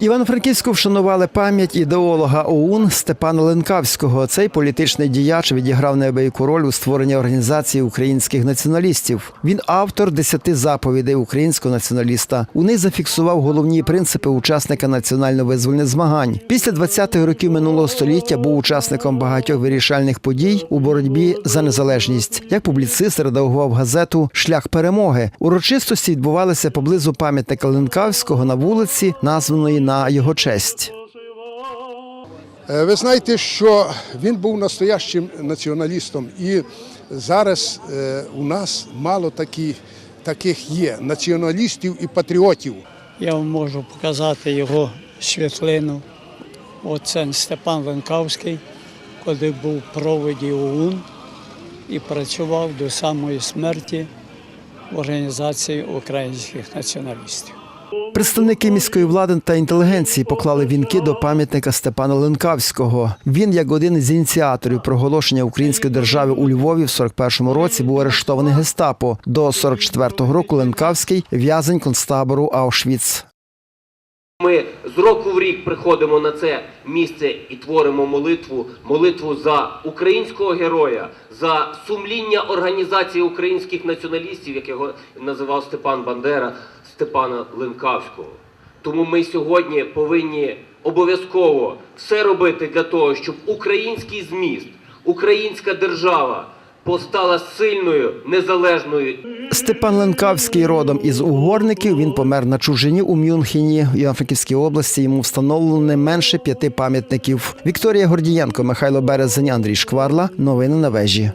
Івано-Франківську вшанували пам'ять ідеолога ОУН Степана Ленкавського. Цей політичний діяч відіграв неабияку роль у створенні організації українських націоналістів. Він автор десяти заповідей українського націоналіста. У них зафіксував головні принципи учасника національно-визвольних змагань. Після 20-х років минулого століття був учасником багатьох вирішальних подій у боротьбі за незалежність. Як публіцист редагував газету Шлях перемоги. Урочистості відбувалися поблизу пам'ятника Ленкавського на вулиці, названої на його честь. Е, Ви знаєте, що він був настоящим націоналістом, і зараз е, у нас мало такі, таких є націоналістів і патріотів. Я вам можу показати його світлину. Оце Степан Ленкавський, коли був в проводі ОУН і працював до самої смерті в організації українських націоналістів. Представники міської влади та інтелігенції поклали вінки до пам'ятника Степана Ленкавського. Він, як один із ініціаторів проголошення української держави у Львові в 41-му році, був арештований гестапо. До 44-го року Ленкавський в'язень концтабору Аушвіц. Ми з року в рік приходимо на це місце і творимо молитву, молитву за українського героя, за сумління організації українських націоналістів, як його називав Степан Бандера, Степана Ленкавського. Тому ми сьогодні повинні обов'язково все робити для того, щоб український зміст, українська держава постала сильною, незалежною Степан Ленкавський родом із угорників. Він помер на чужині у Мюнхені в Івано-Франківській області. Йому встановлено не менше п'яти пам'ятників. Вікторія Гордієнко, Михайло Березень, Андрій Шкварла. Новини на вежі.